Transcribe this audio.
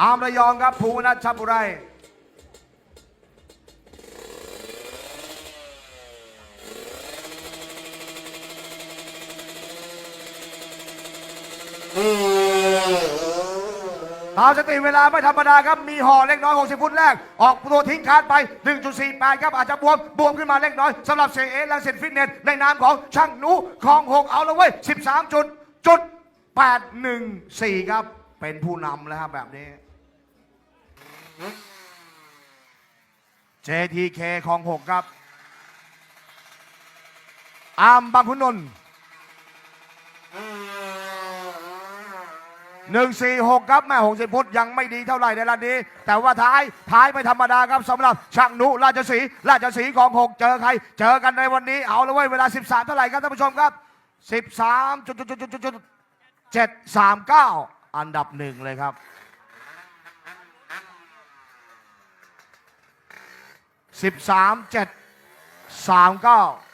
อามระยองครับภูนัชบุไรตามสติเวลาไม่ธรรมดาครับ มีห่อเล็กน้อย 60 ฟุตแรก ออกตัวทิ้งคาดไป 1.48 ครับ อาจจะบวม บวมขึ้นมาเล็กน้อยสำหรับเซเอลังสิตฟิตเนส ในนามของช่างหนูของ6เอาละเว้ย 13 จุดจุด 814 ครับ เป็นผู้นำแล้วครับแบบนี้ JTK ของ 6 ครับ อามบางขุนนนท์หนึ่งสี่หกครับแม่หกสิบพุทธยังไม่ดีเท่าไหร่ในรันนี้ แต่ว่าท้ายท้ายไม่ธรรมดาครับสำหรับช่างนุราชสีราชสีของหกเจอใคร เจอกันในวันนี้เอาละเว้ยเวลา 13 เท่าไหร่ครับท่านผู้ชมครับ 13จุดจุดจุดจุดจุด เจ็ดสามเก้าอันดับหนึ่งเลยครับ 13 7 3 9